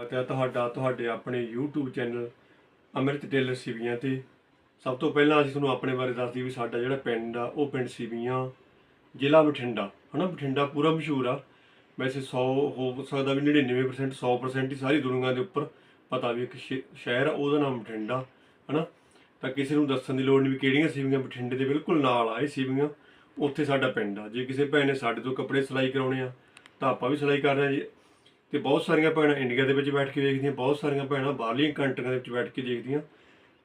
ਸਵਾਗਤ ਹੈ ਤੁਹਾਡਾ, ਤੁਹਾਡੇ ਆਪਣੇ YouTube channel Amrit tailor Sivian ਤੇ ਸਭ ਤੋਂ ਪਹਿਲਾਂ ਅਸੀਂ ਤੁਹਾਨੂੰ ਆਪਣੇ ਬਾਰੇ ਦੱਸ ਦਈਏ ਵੀ ਸਾਡਾ ਜਿਹੜਾ ਪਿੰਡ ਆ, ਉਹ ਪਿੰਡ ਸਿਵੀਆਂ, ਜ਼ਿਲ੍ਹਾ ਬਠਿੰਡਾ, ਹਨਾ? ਬਠਿੰਡਾ ਪੂਰਾ ਮਸ਼ਹੂਰ ਆ। ਵੈਸੇ 100 ਹੋ ਸਕਦਾ ਵੀ 99% 100% ਹੀ ਸਾਰੀ ਦੁਨੀਆ ਦੇ ਉੱਪਰ ਪਤਾ ਵੀ ਇੱਕ ਸ਼ਹਿਰ ਆ, ਉਹਦਾ ਨਾਮ ਬਠਿੰਡਾ, ਹਨਾ? ਤਾਂ ਕਿਸੇ ਨੂੰ ਦੱਸਣ ਦੀ ਲੋੜ ਨਹੀਂ ਵੀ ਕਿਹੜੀਆਂ ਸੀਵੀਆਂ ਬਠਿੰਡੇ ਦੇ ਬਿਲਕੁਲ ਨਾਲ ਆ, ਇਹ ਸਿਵੀਆਂ ਉੱਥੇ ਸਾਡਾ ਪਿੰਡ ਆ। ਜੇ ਕਿਸੇ ਭੈਣ ਨੇ ਸਾਡੇ ਤੋਂ ਕੱਪੜੇ ਸਿਲਾਈ ਕਰਾਉਣੇ ਆ, ਤਾਂ ਆਪਾਂ ਵੀ ਸਿਲਾਈ ਕਰ ਰਹੇ ਹਾਂ ਜੀ ਤੇ ਬਹੁਤ ਸਾਰੀਆਂ ਭੈਣਾਂ ਇੰਡੀਆ ਦੇ ਵਿੱਚ ਬੈਠ ਕੇ ਵੇਖਦੀਆਂ ਬਹੁਤ ਸਾਰੀਆਂ ਭੈਣਾਂ ਬਾਹਰਲੀਆਂ ਕੰਟਰੀਆਂ ਦੇ ਵਿੱਚ ਬੈਠ ਕੇ ਦੇਖਦੀਆਂ।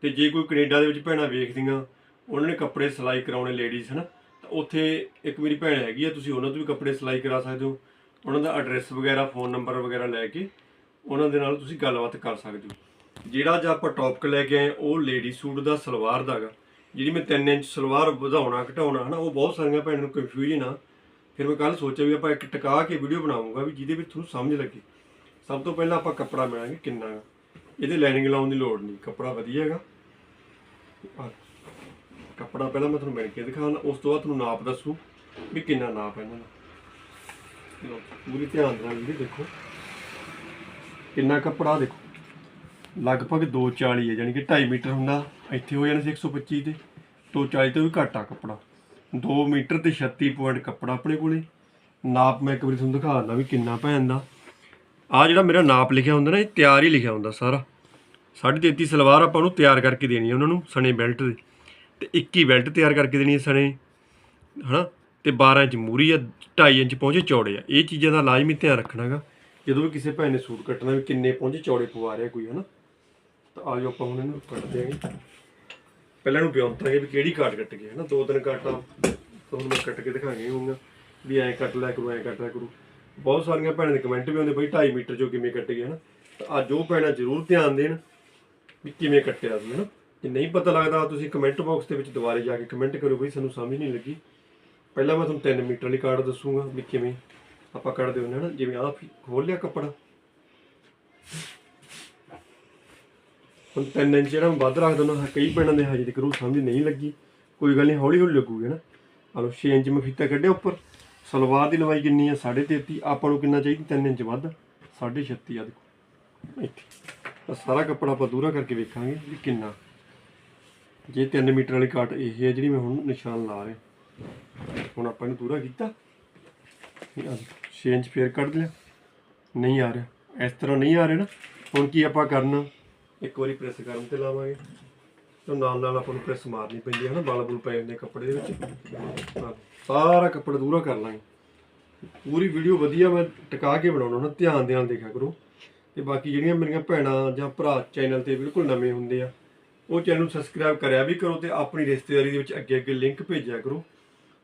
ਤੇ ਜੇ ਕੋਈ ਕੈਨੇਡਾ ਦੇ ਵਿੱਚ ਭੈਣਾਂ ਵੇਖਦੀਆਂ, ਉਹਨਾਂ ਨੇ ਕੱਪੜੇ ਸਿਲਾਈ ਕਰਾਉਣੇ ਲੇਡੀਜ਼ ਹਨਾ? ਤਾਂ ਉੱਥੇ ਇੱਕ ਮੇਰੀ ਭੈਣ ਹੈਗੀ ਆ, ਤੁਸੀਂ ਉਹਨਾਂ ਤੋਂ ਵੀ ਕੱਪੜੇ ਸਿਲਾਈ ਕਰਾ ਸਕਦੇ ਹੋ। ਉਹਨਾਂ ਦਾ ਐਡਰੈਸ ਵਗੈਰਾ ਫੋਨ ਨੰਬਰ ਵਗੈਰਾ ਲੈ ਕੇ ਉਹਨਾਂ ਦੇ ਨਾਲ ਤੁਸੀਂ ਗੱਲਬਾਤ ਕਰ ਸਕਦੇ ਹੋ। ਜਿਹੜਾ ਅੱਜ ਆਪਾਂ ਟੌਪਿਕ ਲੈ ਕੇ ਆਏ, ਉਹ ਲੇਡੀ ਸੂਟ ਦਾ ਸਲਵਾਰ ਦਾਗਾ ਜਿਹੜੀ ਮੈਂ 3 ਇੰਚ ਸਲਵਾਰ ਵਧਾਉਣਾ, ਘਟਾਉਣਾ, ਹਨਾ? ਉਹ ਬਹੁਤ ਸਾਰੀਆਂ ਭੈਣਾਂ ਨੂੰ ਕਨਫਿਊਜ਼ਨ ਆ ਫਿਰ ਮੈਂ ਕੱਲ ਸੋਚਿਆ ਵੀ ਆਪਾਂ ਇੱਕ ਟਿਕਾ ਕੇ ਵੀਡੀਓ ਬਣਾਉਂਗਾ ਵੀ ਜਿਹਦੇ ਵਿੱਚ ਤੁਹਾਨੂੰ ਸਮਝ ਲੱਗੇ। ਸਭ ਤੋਂ ਪਹਿਲਾਂ ਆਪਾਂ ਕੱਪੜਾ ਮਿਲਾਂਗੇ ਕਿੰਨਾ ਗਾ। ਇਹਦੇ ਲਾਈਨਿੰਗ ਲਾਉਣ ਦੀ ਲੋੜ ਨਹੀਂ ਕੱਪੜਾ ਵਧੀਆ ਹੈਗਾ। ਕੱਪੜਾ ਪਹਿਲਾਂ ਮੈਂ ਤੁਹਾਨੂੰ ਮਿਲ ਕੇ ਦਿਖਾਉਣਾ ਉਸ ਤੋਂ ਬਾਅਦ ਤੁਹਾਨੂੰ ਨਾਪ ਦੱਸੂ ਵੀ ਕਿੰਨਾ ਨਾਪ ਹੈ ਇਹਨਾਂ ਦਾ। ਲਓ, ਪੂਰੀ ਧਿਆਨ ਨਾਲ ਵੀਡੀਓ ਦੇਖੋ। ਕਿੰਨਾ ਕੱਪੜਾ ਦੇਖੋ। ਲਗਭਗ 240 ਹੈ ਯਾਨੀ ਕਿ 2.5 ਮੀਟਰ ਹੁੰਦਾ। ਇੱਥੇ ਹੋ ਜਾਣਾ ਸੀ 125 ਤੇ। 240 ਤੋਂ ਵੀ ਘੱਟ ਆ ਕੱਪੜਾ। 2 ਮੀਟਰ ਤੇ 36 ਪੁਆਇੰਟ ਕੱਪੜਾ ਆਪਣੇ ਕੋਲੇ। ਨਾਪ ਮੈਂ ਇੱਕ ਵਾਰੀ ਤੁਹਾਨੂੰ ਦਿਖਾ ਦਿੰਦਾ ਵੀ ਕਿੰਨਾ ਭੈਣ ਦਾ ਆ ਜਿਹੜਾ ਮੇਰਾ ਨਾਪ ਲਿਖਿਆ ਹੁੰਦਾ ਨਾ, ਇਹ ਤਿਆਰ ਹੀ ਲਿਖਿਆ ਹੁੰਦਾ ਸਾਰਾ। 33 ਸਲਵਾਰ ਆਪਾਂ ਨੂੰ ਤਿਆਰ ਕਰਕੇ ਦੇਣੀ ਹੈ ਉਹਨਾਂ ਨੂੰ ਸਣੇ ਬੈਲਟ ਦੇ। ਤੇ 21 ਬੈਲਟ ਤਿਆਰ ਕਰਕੇ ਦੇਣੀ ਹੈ ਸਣੇ, ਹਨਾ? ਤੇ 12 ਇੰਚ ਮੂਰੀ ਆ 2.5 ਇੰਚ ਪਹੁੰਚੇ ਚੌੜੇ ਆ। ਇਹ ਚੀਜ਼ਾਂ ਦਾ ਲਾਜ਼ਮੀ ਧਿਆਨ ਰੱਖਣਾਗਾ। ਜਦੋਂ ਵੀ ਕਿਸੇ ਭੈਣ ਨੇ ਸੂਟ ਕੱਟਣਾ ਵੀ ਕਿੰਨੇ ਪਹੁੰਚੇ ਚੌੜੇ ਪਵਾ ਰਿਹਾ ਕੋਈ, ਹਨਾ? ਤਾਂ ਆ ਜਾਓ ਆਪਾਂ ਹੁਣ ਇਹਨੂੰ ਕੱਟਦੇ ਆਂਗੇ ਪਹਿਲਾਂ ਨੂੰ ਬਿਉਂਤਾਂਗੇ ਵੀ ਕਿਹੜੀ ਕਾਟ ਕੱਟ ਗਈ ਨਾ ਦੋ ਤਿੰਨ ਕਾਟਾਂ ਤੁਹਾਨੂੰ ਮੈਂ ਕੱਟ ਕੇ ਦਿਖਾਣੀ ਹੋਊਗਾ ਵੀ ਐਂ ਕੱਟ ਲਿਆ ਕਰੂ, ਐਂ ਕੱਟ ਲਿਆ ਕਰੂ। ਬਹੁਤ ਸਾਰੀਆਂ ਭੈਣਾਂ ਦੇ ਕਮੈਂਟ ਵੀ ਆਉਂਦੇ ਬਈ 2.5 ਮੀਟਰ ਚੋਂ ਕਿਵੇਂ ਕੱਟ ਗਿਆ ਨਾ ਤਾਂ ਅੱਜ ਉਹ ਭੈਣਾਂ ਜ਼ਰੂਰ ਧਿਆਨ ਦੇਣ ਵੀ ਕਿਵੇਂ ਕੱਟਿਆ ਸੀ ਨਾ ਜੇ ਨਹੀਂ ਪਤਾ ਲੱਗਦਾ ਤੁਸੀਂ ਕਮੈਂਟ ਬਾਕਸ ਦੇ ਵਿੱਚ ਦੁਬਾਰੇ ਜਾ ਕੇ ਕਮੈਂਟ ਕਰੋ ਬਈ, ਸਾਨੂੰ ਸਮਝ ਨਹੀਂ ਲੱਗੀ। ਪਹਿਲਾਂ ਮੈਂ ਤੁਹਾਨੂੰ 3 ਮੀਟਰ ਵਾਲੀ ਕਾਰਡ ਦੱਸੂਗਾ ਵੀ ਕਿਵੇਂ ਆਪਾਂ ਕੱਢਦੇ ਹੁੰਦੇ ਹਾਂ ਨਾ ਜਿਵੇਂ ਆਹ ਖੋਲ ਲਿਆ ਕੱਪੜਾ। ਹੁਣ 3 ਇੰਚ ਜਿਹੜਾ ਮੈਂ ਵੱਧ ਰੱਖ ਦਿੰਦਾ ਕਈ ਭੈਣਾਂ ਦੇ ਹਜੇ ਤੱਕ ਉਹ ਸਮਝ ਨਹੀਂ ਲੱਗੀ। ਕੋਈ ਗੱਲ ਨਹੀਂ ਹੌਲੀ ਹੌਲੀ ਲੱਗੂਗੀ ਨਾ। ਆ ਲਓ 6 ਇੰਚ ਮੈਂ ਫੀਤਾ ਕੱਢਿਆ ਉੱਪਰ। ਸਲਵਾਰ ਦੀ ਲੰਬਾਈ ਕਿੰਨੀ ਆ? 33.5 ਆਪਾਂ ਨੂੰ ਕਿੰਨਾ ਚਾਹੀਦੀ? 3 ਇੰਚ ਵੱਧ। 36 ਆ ਦੇਖੋ। ਇੱਥੇ। ਸਾਰਾ ਕੱਪੜਾ ਆਪਾਂ ਦੂਰਾ ਕਰਕੇ ਵੇਖਾਂਗੇ ਵੀ ਕਿੰਨਾ। ਜੇ 3 ਮੀਟਰ ਵਾਲੀ ਕਾਟ ਇਹ ਹੈ ਜਿਹੜੀ ਮੈਂ ਹੁਣ ਨਿਸ਼ਾਨ ਲਾ ਰਿਹਾ। ਹੁਣ ਆਪਾਂ ਇਹਨੂੰ ਦੂਰਾ ਕੀਤਾ। 6 ਇੰਚ ਫੇਰ ਕੱਢ ਲਿਆ। ਨਹੀਂ ਆ ਰਿਹਾ। ਇਸ ਤਰ੍ਹਾਂ ਨਹੀਂ ਆ ਰਿਹਾ ਨਾ। ਹੁਣ ਕੀ ਆਪਾਂ ਕਰਨਾ? ਇੱਕ ਵਾਰੀ ਪ੍ਰੈਸ ਕਰਨ ਤੇ ਲਾਵਾਂਗੇ। ਤਾਂ ਨਾਲ ਨਾਲ ਆਪਾਂ ਨੂੰ ਪ੍ਰੈਸ ਮਾਰਨੀ ਪੈਂਦੀ ਹੈ ਨਾ ਬਲ ਬੁਲ ਪਏ ਹੁੰਦੇ ਕੱਪੜੇ ਦੇ ਵਿੱਚ। ਸਾਰਾ ਕੱਪੜਾ ਦੂਰਾ ਕਰ ਲਾਂਗੇ। ਪੂਰੀ ਵੀਡੀਓ ਵਧੀਆ ਮੈਂ ਟਿਕਾ ਕੇ ਬਣਾਉਣਾ ਨਾ ਧਿਆਨ ਦੇ ਨਾਲ ਦੇਖਿਆ ਕਰੋ। ਤੇ ਬਾਕੀ ਜਿਹੜੀਆਂ ਮੇਰੀਆਂ ਭੈਣਾਂ ਜਾਂ ਭਰਾ ਚੈਨਲ ਤੇ ਬਿਲਕੁਲ ਨਵੇਂ ਹੁੰਦੇ ਆ, ਉਹ ਚੈਨਲ ਨੂੰ ਸਬਸਕ੍ਰਾਈਬ ਕਰਿਆ ਵੀ ਕਰੋ ਤੇ ਆਪਣੀ ਰਿਸ਼ਤੇਦਾਰੀ ਦੇ ਵਿੱਚ ਅੱਗੇ ਅੱਗੇ ਲਿੰਕ ਭੇਜਿਆ ਕਰੋ,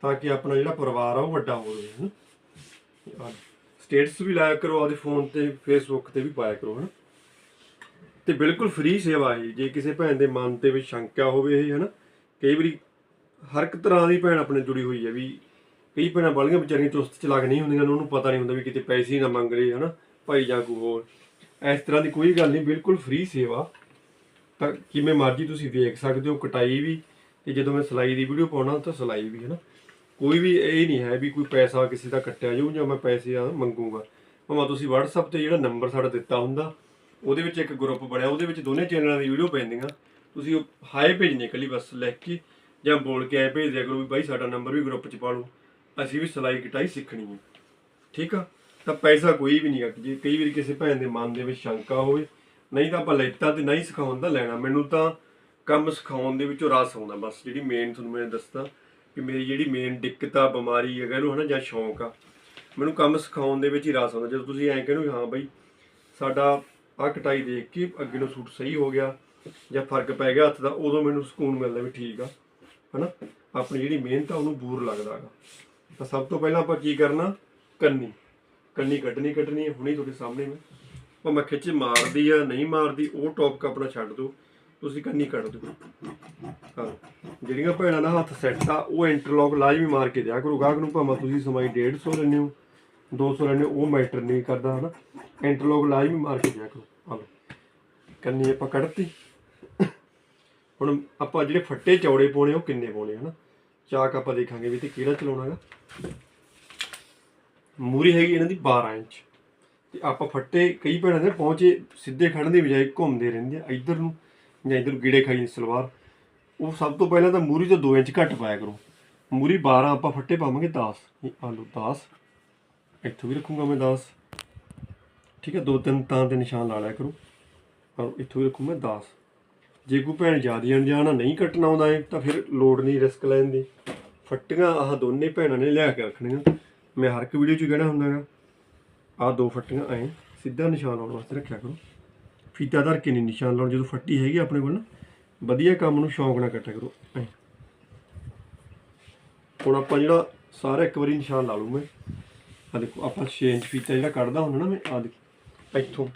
ਤਾਂ ਕਿ ਆਪਣਾ ਜਿਹੜਾ ਪਰਿਵਾਰ ਆ ਉਹ ਵੱਡਾ ਹੋਵੇ ਹਨਾ। ਸਟੇਟਸ ਵੀ ਲਾਇਆ ਕਰੋ ਆਪਦੇ ਫੋਨ ਤੇ ਫੇਸਬੁੱਕ ਤੇ ਵੀ ਪਾਇਆ ਕਰੋ, ਹਨਾ। ਤੇ ਬਿਲਕੁਲ ਫ੍ਰੀ ਸੇਵਾ ਹੈ ਜੇ। ਕਿਸੇ ਭੈਣ ਦੇ ਮਨ ਤੇ ਵੀ ਸ਼ੰਕਾ ਹੋਵੇ ਇਹ, ਹਨਾ, ਕਈ ਵਾਰੀ ਹਰ ਇੱਕ ਤਰ੍ਹਾਂ ਦੀ ਭੈਣ ਆਪਣੇ ਜੁੜੀ ਹੋਈ ਹੈ ਵੀ ਕਈ ਭੈਣਾਂ ਵਾਲੀਆਂ ਵਿਚਾਰੀਆਂ ਚੁਸਤ ਚਲਾਕ ਨਹੀਂ ਹੁੰਦੀਆਂ ਉਹਨੂੰ ਪਤਾ ਨਹੀਂ ਹੁੰਦਾ ਵੀ ਕਿਤੇ ਪੈਸੇ ਹੀ ਨਾ ਮੰਗ ਲਏ, ਹਨਾ, ਭਾਈ ਜਾਂ ਕੋਈ ਹੋਰ। ਇਸ ਤਰ੍ਹਾਂ ਦੀ ਕੋਈ ਗੱਲ ਨਹੀਂ, ਬਿਲਕੁਲ ਫ੍ਰੀ ਸੇਵਾ। ਤਾਂ ਕਿਵੇਂ ਮਰਜ਼ੀ ਤੁਸੀਂ ਵੇਖ ਸਕਦੇ ਹੋ, ਕਟਾਈ ਵੀ, ਤੇ ਜਦੋਂ ਮੈਂ ਸਿਲਾਈ ਦੀ ਵੀਡੀਓ ਪਾਉਣਾ ਤਾਂ ਸਿਲਾਈ ਵੀ, ਹਨਾ। ਕੋਈ ਵੀ ਇਹ ਨਹੀਂ ਹੈ ਵੀ ਕੋਈ ਪੈਸਾ ਕਿਸੇ ਦਾ ਕੱਟਿਆ ਜਾਊ ਜਾਂ ਮੈਂ ਪੈਸੇ ਆ ਮੰਗੂਗਾ। ਭਾਵੇਂ ਤੁਸੀਂ WhatsApp ਤੇ ਜਿਹੜਾ ਨੰਬਰ ਸਾਡਾ ਦਿੱਤਾ ਹੁੰਦਾ ਉਹਦੇ ਵਿੱਚ ਇੱਕ ਗਰੁੱਪ ਬਣਿਆ, ਉਹਦੇ ਵਿੱਚ ਦੋਨੇ ਚੈਨਲਾਂ ਦੀ ਵੀਡੀਓ ਪੈਂਦੀਆਂ। ਤੁਸੀਂ ਉਹ ਹਾਏ ਭੇਜਣੀ ਇਕੱਲੀ, ਬਸ ਲਿਖ ਕੇ ਜਾਂ ਬੋਲ ਕੇ ਐ ਭੇਜ ਦਿਆ ਕਰੋ ਵੀ ਬਾਈ ਸਾਡਾ ਨੰਬਰ ਵੀ ਗਰੁੱਪ 'ਚ ਪਾ ਲਓ। ਅਸੀਂ ਵੀ ਸਿਲਾਈ ਕਟਾਈ ਸਿੱਖਣੀ ਹੈ। ਠੀਕ ਆ? ਤਾਂ ਪੈਸਾ ਕੋਈ ਵੀ ਨਹੀਂ ਆ ਜੇ ਕਈ ਵਾਰੀ ਕਿਸੇ ਭੈਣ ਦੇ ਮਨ ਦੇ ਵਿੱਚ ਸ਼ੰਕਾ ਹੋਵੇ, ਨਹੀਂ ਤਾਂ ਆਪਾਂ ਲੈਤਾ ਤੇ ਨਹੀਂ ਸਿਖਾਉਣ ਦਾ ਲੈਣਾ। ਮੈਨੂੰ ਤਾਂ ਕੰਮ ਸਿਖਾਉਣ ਦੇ ਵਿੱਚੋਂ ਰਸ ਆਉਂਦਾ। ਬਸ ਜਿਹੜੀ ਮੇਨ ਤੁਹਾਨੂੰ ਮੈਂ ਦੱਸਦਾ ਕਿ ਮੇਰੀ ਜਿਹੜੀ ਮੇਨ ਦਿੱਕਤ ਆ, ਬਿਮਾਰੀ ਹੈ ਕਹਿੰਦੇ ਹਨਾ ਜਾਂ ਸ਼ੌਂਕ ਆ, ਮੈਨੂੰ ਕੰਮ ਸਿਖਾਉਣ ਦੇ ਵਿੱਚ ਹੀ ਰਸ ਆਉਂਦਾ। ਜਦੋਂ ਤੁਸੀਂ ਐਂ ਕਹਿੰਦੇ ਹੋ ਹਾਂ ਬਾਈ, ਸਾਡਾ ਆ ਕਟਾਈ ਦੇਖ ਕੇ ਅੱਗੇ ਨੂੰ ਸੂਟ ਸਹੀ ਹੋ ਗਿਆ ਜਾਂ ਫ਼ਰਕ ਪੈ ਗਿਆ ਹੱਥ ਦਾ, ਉਦੋਂ ਮੈਨੂੰ ਸਕੂਨ ਮਿਲਦਾ ਵੀ ਠੀਕ ਆ, ਹਨਾ? ਆਪਣੀ ਜਿਹੜੀ ਮਿਹਨਤ ਆ, ਉਹਨੂੰ ਬੂਰ ਲੱਗਦਾ ਹੈਗਾ। ਤਾਂ ਸਭ ਤੋਂ ਪਹਿਲਾਂ ਆਪਾਂ ਕੀ ਕਰਨਾ? ਕੰਨੀ। ਕੰਨੀ ਕੱਢਣੀ ਕੱਢਣੀ ਹੈ ਹੁਣੀ ਤੁਹਾਡੇ ਸਾਹਮਣੇ ਮੈਂ। ਭਾਵੇਂ ਖਿੱਚ ਮਾਰਦੀ ਆ, ਨਹੀਂ ਮਾਰਦੀ, ਉਹ ਟੌਪਕ ਆਪਣਾ ਛੱਡ ਦਿਓ। ਤੁਸੀਂ ਕੰਨੀ ਕੱਢ ਦਿਓ। ਹਾਂ। ਜਿਹੜੀਆਂ ਭੈਣਾਂ ਦਾ ਹੱਥ ਸੈੱਟ ਆ, ਉਹ ਇੰਟਰਲੌਕ ਲਾਜ਼ਮੀ ਮਾਰ ਕੇ ਦਿਆ ਕਰੋ। ਗਾਹਕ ਨੂੰ ਭਾਵੇਂ ਤੁਸੀਂ ਸਮਾਈ 150 ਲੈਂਦੇ ਹੋ 200 ਲੈਂਦੇ ਹੋ, ਉਹ ਮੈਟਰ ਨਹੀਂ ਕਰਦਾ, ਹਨਾ? ਇੰਟਰਲੌਕ ਲਾਜ਼ਮੀ ਮਾਰ ਕੇ ਦਿਆ ਕਰੋ। ਕੰਨੀ ਆਪਾਂ ਕੱਢਤੀ। ਹੁਣ ਆਪਾਂ ਜਿਹੜੇ ਫੱਟੇ ਚੌੜੇ ਪਾਉਣੇ, ਉਹ ਕਿੰਨੇ ਪਾਉਣੇ ਹਨਾ? ਚਾਕ ਆਪਾਂ ਦੇਖਾਂਗੇ ਵੀ ਤੇ ਕਿਹੜਾ ਚਲਾਉਣਾ ਹੈਗਾ। ਮੂਰੀ ਹੈਗੀ ਇਹਨਾਂ ਦੀ 12 ਇੰਚ। ਤੇ ਆਪਾਂ ਫੱਟੇ ਕਈ ਭੈਣਾਂ ਦੇ ਪਹੁੰਚੇ, ਸਿੱਧੇ ਖੜਨ ਦੀ ਬਜਾਏ ਘੁੰਮਦੇ ਰਹਿੰਦੇ ਆ ਇੱਧਰ ਨੂੰ ਜਾਂ ਇੱਧਰ ਨੂੰ ਗੀੜੇ ਖਾਈ ਸਲਵਾਰ। ਉਹ ਸਭ ਤੋਂ ਪਹਿਲਾਂ ਤਾਂ ਮੂਰੀ ਤੋਂ 2 ਇੰਚ ਘੱਟ ਪਾਇਆ ਕਰੋ। ਮੂਰੀ 12 ਆਪਾਂ ਫੱਟੇ ਪਾਵਾਂਗੇ 10 ਇਹ ਆ ਲਓ 10 ਇੱਥੋਂ ਵੀ ਰੱਖੂੰਗਾ ਮੈਂ 10 ਠੀਕ ਹੈ, ਦੋ ਤਿੰਨ ਤਾਂ ਤੇ ਨਿਸ਼ਾਨ ਲਾ ਲਿਆ ਕਰੋ। ਔਰ ਇੱਥੋਂ ਵੀ ਰੱਖੂ ਮੈਂ 10 ਜੇ ਕੋਈ ਭੈਣ ਜ਼ਿਆਦਾ ਅਣਜਾਣ ਆ ਨਹੀਂ ਕੱਟਣਾ ਆਉਂਦਾ ਹੈ ਤਾਂ ਫਿਰ ਲੋਡ ਨਹੀਂ ਰਿਸਕ ਲੈਣ ਦੀ। ਫੱਟੀਆਂ ਆਹ ਦੋਨੇ ਭੈਣਾਂ ਨੇ ਲਿਆ ਕੇ ਰੱਖਣੀਆਂ। ਮੈਂ ਹਰ ਇੱਕ ਵੀਡੀਓ 'ਚ ਕਹਿਣਾ ਹੁੰਦਾ ਹੈਗਾ ਆਹ ਦੋ ਫੱਟੀਆਂ ਐ, ਸਿੱਧਾ ਨਿਸ਼ਾਨ ਲਾਉਣ ਵਾਸਤੇ ਰੱਖਿਆ ਕਰੋ। ਫੀਤਾ ਧਰ ਕੇ ਨਹੀਂ ਨਿਸ਼ਾਨ ਲਾਉਣ, ਜਦੋਂ ਫੱਟੀ ਹੈਗੀ ਆਪਣੇ ਕੋਲ ਨਾ, ਵਧੀਆ ਕੰਮ ਨੂੰ ਸ਼ੌਂਕ ਨਾਲ ਕੱਟਿਆ ਕਰੋ, ਐਂ। ਹੁਣ ਆਪਾਂ ਜਿਹੜਾ ਸਾਰਾ ਇੱਕ ਵਾਰੀ ਨਿਸ਼ਾਨ ਲਾ ਲੂ ਮੈਂ। ਆ ਦੇਖੋ, ਆਪਾਂ 6 ਇੰਚ ਫੀਤਾ ਜਿਹੜਾ ਕੱਢਦਾ ਹੁੰਦਾ ਨਾ ਮੈਂ ਆ ਦੇਖੋ, ਇੱਥੋਂ।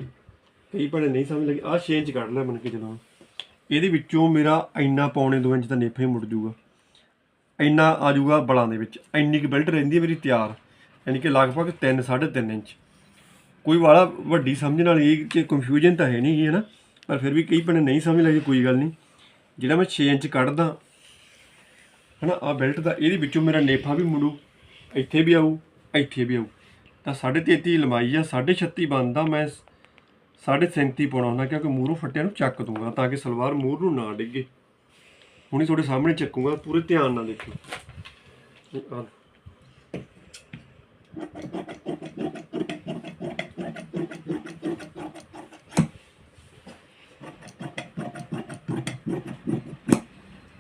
ਕਈ ਭੈਣੇ ਨਹੀਂ ਸਮਝ ਲੱਗੀ। ਆਹ 6 ਇੰਚ ਕੱਢ ਲਿਆ ਮਨ ਕੇ ਚਲੋ ਇਹਦੇ ਵਿੱਚੋਂ ਮੇਰਾ ਇੰਨਾ ਪੌਣੇ 2 ਇੰਚ ਦਾ ਨੇਫਾ ਹੀ ਮੁੜ ਜੂਗਾ ਇੰਨਾ ਆ ਜੂਗਾ ਬਲਾਂ ਦੇ ਵਿੱਚ। ਇੰਨੀ ਕੁ ਬੈਲਟ ਰਹਿੰਦੀ ਹੈ ਮੇਰੀ ਤਿਆਰ। ਯਾਨੀ ਕਿ ਲਗਭਗ 3 3.5 ਇੰਚ। ਕੋਈ ਵਾਲਾ ਵੱਡੀ ਸਮਝਣ ਵਾਲੀ ਇਹ ਚ ਕਨਫਿਊਜ਼ਨ ਤਾਂ ਹੈ ਨਹੀਂ ਹੈ ਨਾ ਪਰ ਫਿਰ ਵੀ ਕਈ ਭੈਣੇ ਨਹੀਂ ਸਮਝ ਲੱਗੀ, ਕੋਈ ਗੱਲ ਨਹੀਂ। ਜਿਹੜਾ ਮੈਂ 6 ਇੰਚ ਕੱਢਦਾ, ਹਨਾ ਆ ਬੈਲਟ ਦਾ, ਇਹਦੇ ਵਿੱਚੋਂ ਮੇਰਾ ਨੇਫਾ ਵੀ ਮੁੜੂ। ਇੱਥੇ ਵੀ ਆਊ, ਇੱਥੇ ਵੀ ਆਊ। ਤਾਂ 33.5 ਲੰਬਾਈ ਆ 36 ਬਣਦਾ ਮੈਂ 37.5 ਪਾਉਣਾ ਹੁੰਦਾ, ਕਿਉਂਕਿ ਮੂਹਰੋਂ ਫੱਟਿਆਂ ਨੂੰ ਚੱਕ ਦੂੰਗਾ ਤਾਂ ਕਿ ਸਲਵਾਰ ਮੂਹਰ ਨੂੰ ਨਾ ਡਿੱਗੇ। ਹੁਣੀ ਤੁਹਾਡੇ ਸਾਹਮਣੇ ਚੱਕੂਗਾ, ਪੂਰੇ ਧਿਆਨ ਨਾਲ ਦੇਖੋ ਇਹ ਆਹ।